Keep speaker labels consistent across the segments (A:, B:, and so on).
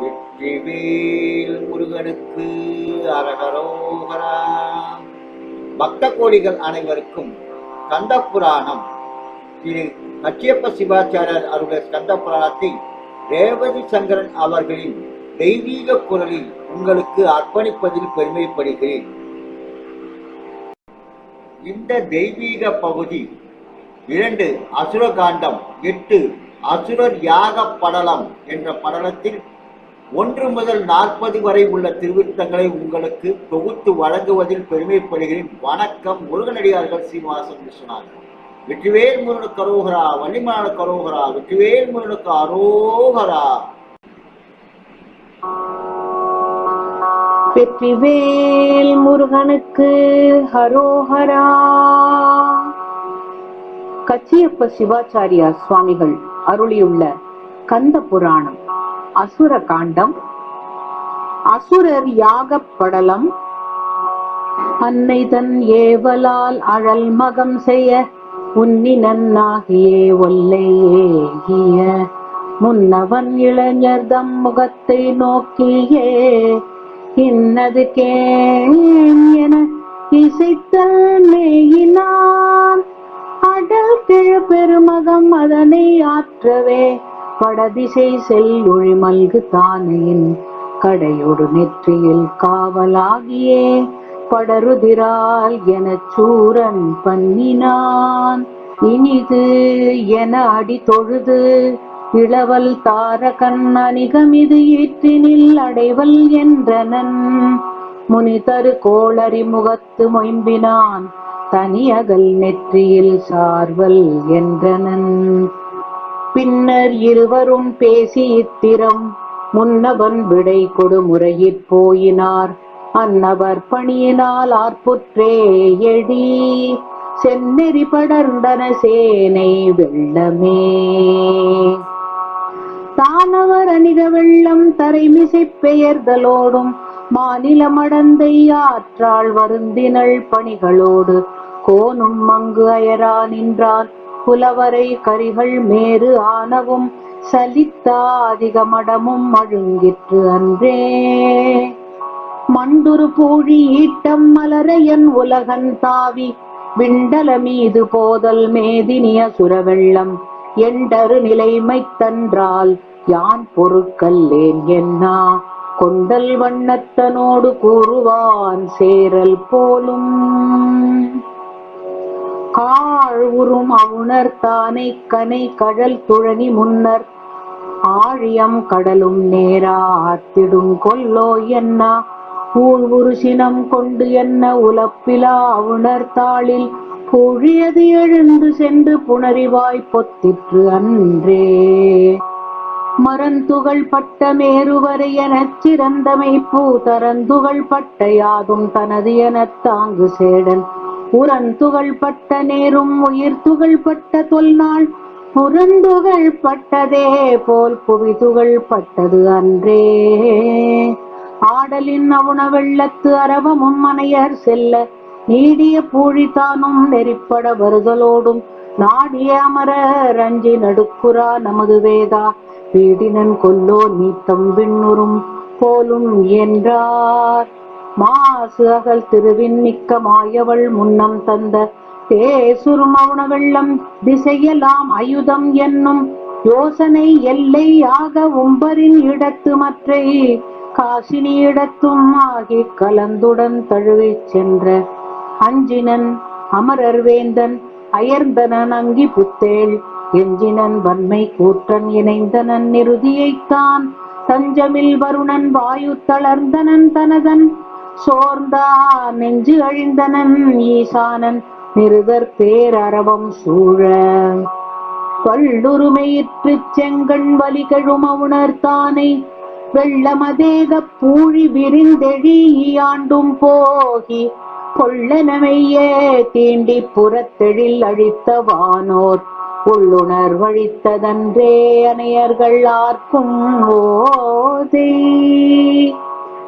A: வெற்றிவேல் முருகனுக்கு அரகரோகரா. பக்த கோடிகள் அனைவருக்கும் கந்த புராணம் திரு கச்சியப்ப சிவாச்சாரியர் அவருடைய கந்த புராணத்தை ரேவதி சங்கரன் அவர்களின் தெய்வீக குரலில் உங்களுக்கு அர்ப்பணிப்பதில் பெருமைப்படுகிறேன். இந்த தெய்வீக பகுதி இரண்டு அசுரகாண்டம் எட்டு அசுரர் யாக படலம் என்ற படலத்தில் ஒன்று முதல் நாற்பது வரை உள்ள திருவிருத்தங்களை உங்களுக்கு தொகுத்து வழங்குவதில் பெருமைப்படுகிறேன். வணக்கம் முருகனடியார்கள் சீனிவாசன் விஸ்வநாதன். வெற்றிவேல் முருகனுக்கு அரோகரா வள்ளிமான கரோகரா வெற்றிவேல் முருகனுக்கு அரோகரா.
B: வெற்றிவேல் முருகனுக்கு ஹரோஹரா கச்சியப்ப சிவாச்சாரியா சுவாமிகள் அருளியுள்ள கந்த புராணம். அசுர காண்டம் அசுரர் யாகப் படலம் அன்னை தன் ஏவலால் அழல் மகம் செய்ய உன்னினாகியே ஒல்லை ஏகிய. முன்னவன் இளைஞர் தம் முகத்தை நோக்கியே இன்னது கேம் என இசைத்தல் மேயினான். அடல் கிழ பெருமகம் அதனை ஆற்றவே வடதிசை செல்லுழி மல்கு தானையின் கடையொடு நெற்றியில் காவலாகியே படருதிரால் எனச் சூரன் பண்ணினான். இனிது என அடி தொழுது இளவல் தாரகன் அணிகமிது ஈற்றினில் அடைவல் என்றனன். முனிதரு கோளரி முகத்து மொயம்பினான். தனியகல் நெற்றியில் சார்வல் என்றனன். பின்னர் இருவரும் பேசி இத்திரம். முன்னவன் விடை கொடு முறையிற் போயினார். அன்னவர் பணியினால் ஆர்ப்புற்றே எழி செந்நெறி படர்ந்தன சேனை வெள்ளமே. தானவர் அணிக வெள்ளம் தரைமிசை பெயர்தலோடும் மாநில மடந்தை ஆற்றாள் வருந்தினள் பணிகளோடு கோனும் மங்கு அயரா நின்றான். புலவரை கரிகள் மேறு ஆனவும் சலித்தா அதிகமடமும் அழுங்கிற்று அன்றே. மண்டுரு பூழி ஈட்டம் மலரையன் உலகன் தாவி விண்டல மீது போதல் மேதினிய சுரவெள்ளம் எண்டரு நிலைமை தன்றால் யான் பொறுக்கல்லேன் என்னா? கொண்டல் வண்ணத்தனோடு கூறுவான் சேரல் போலும். காழ் உறும் அவுணர் தானை கனை கழல் துழனி முன்னர். ஆழியம் கடலும் நேரா ஆத்திடும் கொல்லோ என்ன? ஊழ்வுரு சினம் கொண்டு என்ன உலப்பிலா அவுணர் தாளில்? பொழியது எழுந்து சென்று புணரிவாய் பொத்திற்று அன்றே. மரந்துகள் பட்ட மேருவரை எனச் சிறந்தமை பூதரந்துகள் பட்ட யாதும் தனது எனத் தாங்கு சேடன். உரந்துகள் பட்ட நேரும் உயிர் துகள் பட்ட தொல்நாள் புறந்துகள் பட்டதே போல் புவிதுகள் பட்டது அன்றே. ஆடலின் அவுண வெள்ளத்து அரவமும் மனையர் செல்ல நீடிய பூழித்தானும் நெறிப்பட வருதலோடும் நாடிய அமர ரஞ்சி நடுக்குறா நமது வேதா. பீடினன் கொல்லோ நீத்தம் விண்ணுறும் போலும் என்றார். மாசு அகல் திருவின் மிக்க மாயவள் முன்னம் தந்த தேசுரு மௌன வெள்ளம் திசையெல்லாம் அயுதம் என்னும் யோசனை எல்லை ஆக உம்பரின் இடத்து மற்றை காசினி இடத்தும் ஆகி கலந்துடன் தழுவிச் சென்ற அஞ்சினன் அமரர் வேந்தன் அயர்ந்தனன் அங்கி புத்தேள் எஞ்சினன் வன்மை கூற்றன் இணைந்தனன் நிறுதியைத்தான் தஞ்சமில் வருணன் வாயு தளர்ந்தனன் தனதன் சோர்ந்தா நெஞ்சு அழிந்தனன் ஈசானன். நிருதர் பேரரவம் சூழ. பல்லுரிமையிற்று செங்கண் வலிகழும உணர்த்தானை வெள்ளமதேத பூழி விரிந்தெழியாண்டும் போகி. கொள்ளனமையே தீண்டி புறத்தெழில் அழித்த வானோர். உள்ளுணர் வழித்ததன்றே அணையர்கள் ஆர்க்கும் ஓதை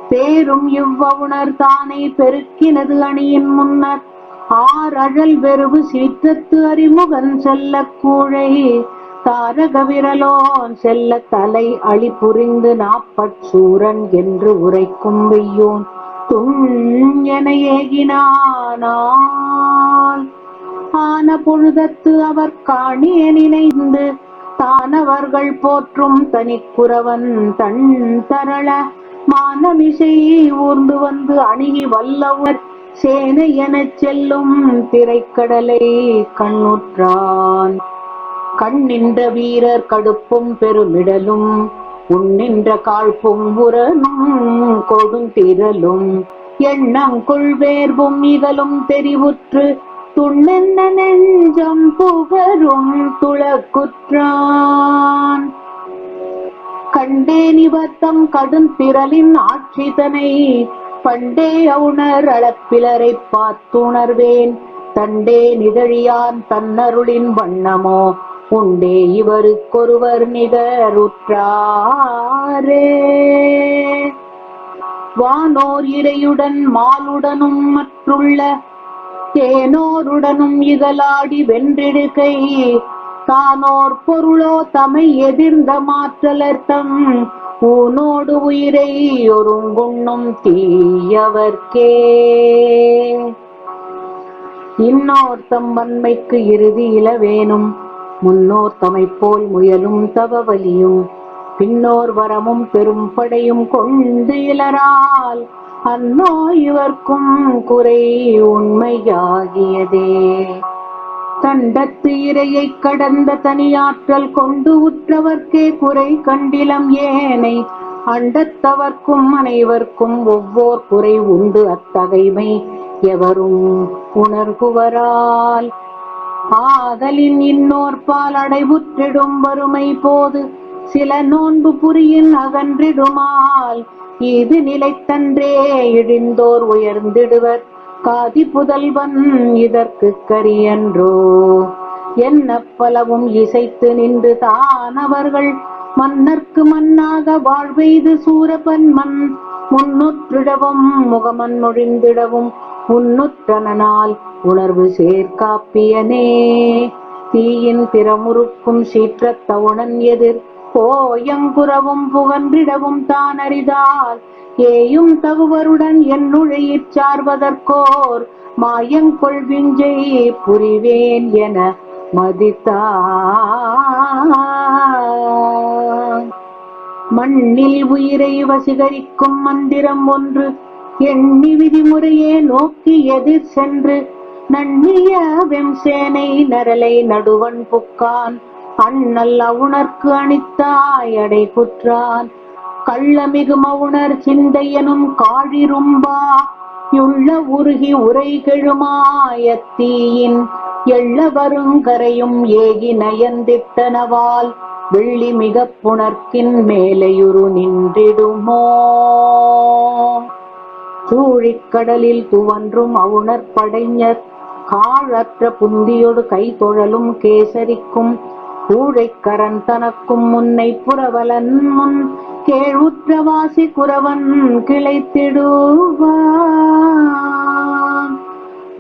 B: பேரும் இவ்வவுணர் தானே பெருக்கினது அணியின் முன்னர். ஆர் அழல் வெறுவு சீற்றத்து அறிமுகன் செல்ல கூழை. தாரக விரலோன் செல்ல தலை அழி புரிந்து நாப்பற்சூரன் என்று உரைக்கும் வெய்யோன். துண் என ஏகினானால். ஆன பொழுதத்து அவர் காணிய நினைந்து. தானவர்கள் போற்றும் தனிக்குறவன் தன் தரள. மானமிசை ஊர்ந்து வந்து அணுகி வல்லவர் சேனை எனச் செல்லும் திரைக்கடலை கண்ணுற்றான். கண்ணின்ற வீரர் கடுப்பும் பெருமிடலும் உன்னின்ற காழ்ப்பும் உரனும் கொடுந்திரலும் எண்ணம் கொள்வேர்வும் இகலும் தெரிவுற்று துண்ணென்ன நெஞ்சம் புகரும் துளக்குற்றான். கண்டே இவத்தம் கடும் திரளின் ஆட்சிதனை. பண்டே அவுணர் அளப்பிலரை பார்த்துணர்வேன். தண்டே நிதழியான் தன்னருளின் வண்ணமோ. உண்டே இவருக்கொருவர் நிகருற்றாரே. வானோர் இறையுடன் மாலுடனும் மற்றுள்ள. தேனோருடனும் இகலாடி வென்றிடுகை. தானோர் பொருளோ தமை எதிர்ந்த மாற்றலர்த்தம். ஊனோடு உயிரை ஒருங்குண்ணும் தீயவர்க்கே. இன்னோர் தம் வன்மைக்கு இறுதி வேணும் முன்னோர் தமை போல் முயலும் தவ வலியும் பின்னோர் வரமும் பெரும் படையும் கொண்டு இலரால் அன்னோ இவர்க்கும் குறை உண்மையாகியதே. தண்டத்து இரையை கடந்த தனியாற்றல் கொண்டு உற்றவர்க்கே குறை கண்டிலம் ஏனை அண்டத்தவர்க்கும் அனைவர்க்கும் ஒவ்வோர் குறை உண்டு அத்தகைமை எவரும் உணர்குவரால். ஆதலின் இன்னோர்பால் அடைவுற்றிடும் வறுமை போது சில நோன்பு புரியின் அகன்றிடுமால். இது நிலைத்தன்றே இழிந்தோர் உயர்ந்திடுவர். காதி புதல்வன் இதற்கு கரியன்றோ. என்ன பலவும் இசைத்து நின்று தான் அவர்கள் மன்னர்க்கு மன்னாக வாழ்வெய்து சூரபன் மண் முன்னுற்றிடவும் முகமன் மொழிந்திடவும் உன்னுற்றனால் உணர்வு சேர்க்காப்பியனே தீயின் பிறமுறுக்கும் சீற்றத்தவுணன் எதிர். போயங்குறவும் புகன்றிடவும் தான் அறிதால் ஏயும் தகுவருடன் என்னுழையிற் சார்வதற்கோர். மாயங்கொள் விஞ்சை புரிவேன் என மதித்தா மண்ணில் உயிரை வசீகரிக்கும் மந்திரம் ஒன்று. எண்ணி விதிமுறையே நோக்கி எதிர் சென்று. நன்னிய வெம்சேனை நரலை நடுவன் புக்கான். அண்ணல் அவுணர்க்கு அணித்தாய் அடை குற்றான் கள்ளமிகு மவுணர் சிந்தையனும் காழிரும்பா யுள்ள உருகி உரை கெழுமாயத்தீயின் எள்ள வருங்கரையும் ஏகி நயந்திட்டனவால் வெள்ளி மிக புணர்க்கின் மேலையுரு நின்றிடுமோ? சூழிக்கடலில் துவன்றும் அவுணர் படைஞர் காழற்ற புந்தியொடு கை தொழலும் கேசரிக்கும் ஊழைக்கரன் தனக்கும் முன்னை புறவலன் முன் கேழுற்றவாசி குறவன் கிளைத்திடுவான்.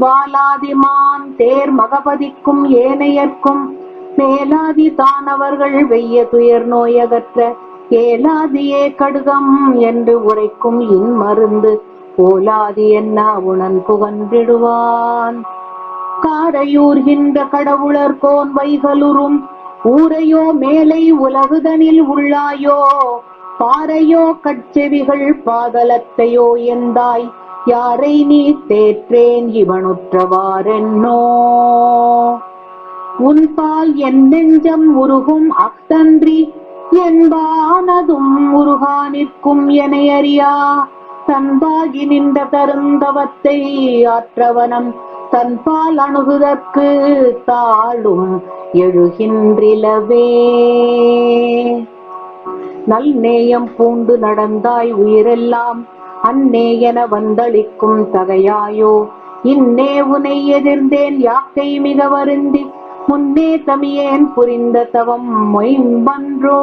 B: வாலாதிமான் தேர் மகபதிக்கும் ஏனையர்க்கும் மேலாதி தானவர்கள் வெய்ய துயர் நோயகற்ற ஏலாதியே கடுகம் என்று உரைக்கும் இன்மருந்து போலாதி என்ன உணன் புகன்றிடுவான். காரையூர்கின்ற கடவுளர் கோன் வைகலுறும் ஊரையோ மேலை உலகுதனில் உள்ளாயோ? பாறையோ கட்செவிகள் பாதலத்தையோ எந்தாய்? யாரை நீ தேற்றேன் இவனுற்றவாறென்னோ உன்பால் என் நெஞ்சம் உருகும் அஃதன்றி என்பானதும் உருகா நிற்கும் என அறியா தன்பாகி நின்ற தருந்தவத்தை ஆற்றவனம் தன்பால் அணுகுதற்கு தாழும் எழுகின்றிலவே. நல் நேயம் பூண்டு நடந்தாய் உயிரெல்லாம் அன்னே என வந்தளிக்கும் தகையாயோ. இன்னே உனை எதிர்ந்தேன் யாக்கை மிக வருந்தி முன்னே தமியேன் புரிந்த தவம் மொயம்பன்றோ.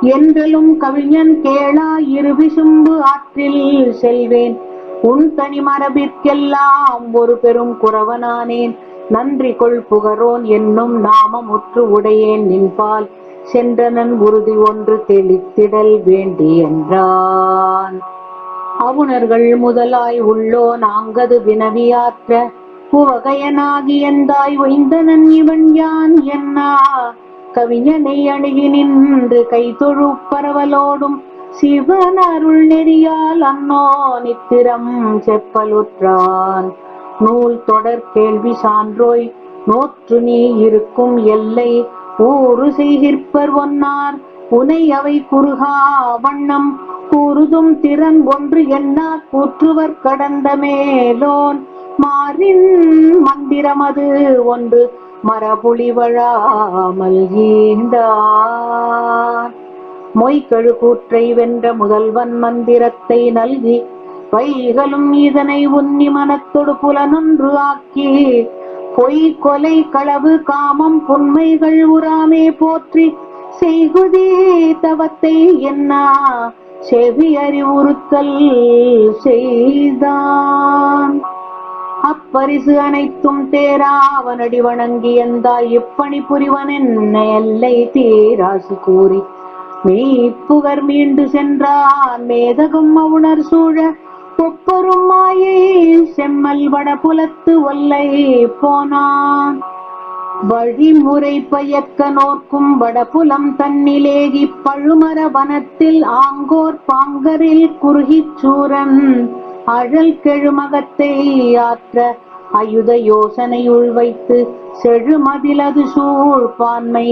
B: என்றலும் கவிஞன் கேளா இருவிசும்பு ஆற்றில் செல்வேன். உன் தனி மரபிற்கெல்லாம் ஒரு பெரும் குறவனானேன். நன்றி கொள் புகரோன் என்னும் நாமமுற்று உடையேன் நின்பால். சென்றனன் உறுதி ஒன்று தெளித்திடல் வேண்டி என்றான். அவுணர்கள் முதலாய் உள்ளோ நாங்கது வினவியாற்ற. புவகையனாகி எந்தாய் வைந்தனன் இவன் யான் என்னா? கவிஞனை அணுகி நின்று கைதொழு பரவலோடும் சிவன் அருள் நெறியால் அன்னோ நித்திரம் செப்பலுற்றான். நூல் தொடர் கேள்வி சான்றோய் நோற்று நீ இருக்கும் எல்லை ஊறு செய்கிற்பர் ஒன்னார். உனை அவை குறுகா வண்ணம் கூறுதும் திறன் ஒன்று என்ன கூற்றுவர் கடந்த மேலோன் மாறின் மந்திரமது ஒன்று மரபுலி வழாமல் ஈந்தார். மொய்கழு கூற்றை வென்ற முதல்வன் மந்திரத்தை நல்கி வைகளும் இதனை உன்னி மனத்தொடு புலனொன்று ஆக்கி பொய் கொலை களவு காமம் புன்மைகள் உறாமே போற்றி செய்குதே தவத்தை என்ன செவி அறிவுறுத்தல் செய்தான். அப்பரிசு அனைத்தும் தேரா அவனடி வணங்கி எந்தாய் இப்பணி புரிவன் என்ன எல்லை தீராசு கூறி. மெய்ப்புகர் மீண்டு சென்றான். மேதகும் அவுணர் சூழ ஒப்பரும் மாயை செம்மல் வட புலத்து ஒல்லை போனான். வழிமுறை பயக்க நோக்கும் வடபுலம் தன்னிலேகி பழுமர வனத்தில் ஆங்கோர் பாங்கரில் குறுகிச் சூரன் அழல் கெழுமகத்தை ஆற்ற அயுத யோசனையுள் வைத்து செழுமதிலது சூழ்பான்மை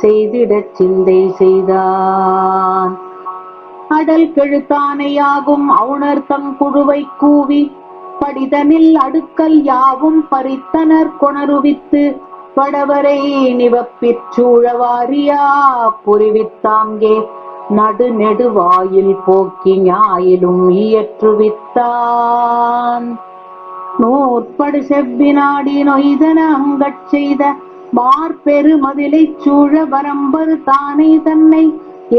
B: செய்திடச் சிந்தை செய்தான். அடல் கெழுத்தானையாகும் அவுணர் தங்குழுவை கூவி படிதனில் அடுக்கல் யாவும் பறித்தனர் கொணருவித்து படவரை நிவப்பிற் சூழவாரியா புரிவித்தாங்கே நடு நெடுவாயில் போக்கி ஞாயிலும் இயற்றுவித்தான். நூற்படு செவ்வினாடி நொய்தன அங்கச் செய்த மார்பெரு மதிலைச் சூழ வரம்பரு தானே தன்னை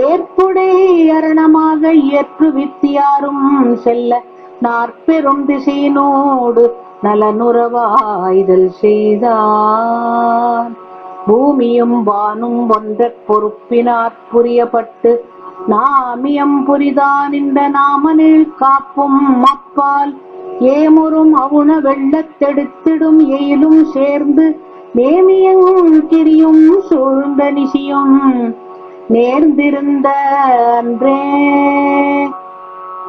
B: ஏற்புடே அரணமாக ஏற்றுவித்தியாரும் செல்ல நாற்பெரும் திசையினோடு நலனுறவாய்தல் செய்தான் பூமியும் வானும் ஒன்ற பொறுப்பினாற் புரியப்பட்டு நாமியம் புரிதான் இந்த நாமனில் காப்பும் அப்பால் ஏமுறும் அவுண வெள்ளத்தெடுத்திடும் எயிலும் சேர்ந்து நேமியங் கிரியும் சூழ்ந்த நிசியும் நேர்ந்திருந்த அன்றே.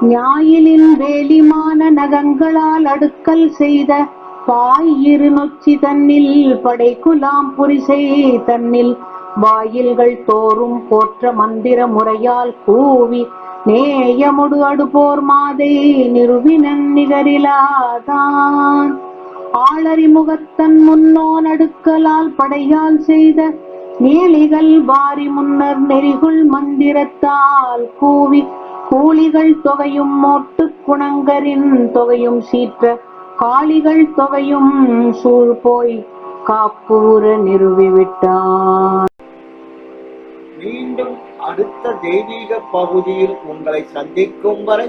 B: ஞாயிலின் வேலிமான நகங்களால் அடுக்கல் செய்த பாய் இரு நொச்சி தன்னில் படைக்குலாம் புரிசை தன்னில் வாயில்கள் தோறும் போற்ற மந்திர முறையால் கூவி நேயமுடு அடுபோர் மாதை நிறுவினன் நிகரிலாதான். ஆளறிமுகத்தன் முன்னோ முன்னோன் அடுக்கலால் படையால் செய்த நீலிகள் வாரி முன்னர் நெறிகுள் மந்திரத்தால் கூவி கூலிகள் தொகையும் மோட்டு குணங்கரின் தொகையும் சீற்ற காளிகள் தொகையும் சூழ் போய் காப்பூர நிறுவிவிட்டார்
A: மீண்டும் அடுத்த தெய்வீக பகுதியில் உங்களை சந்திக்கும் வரை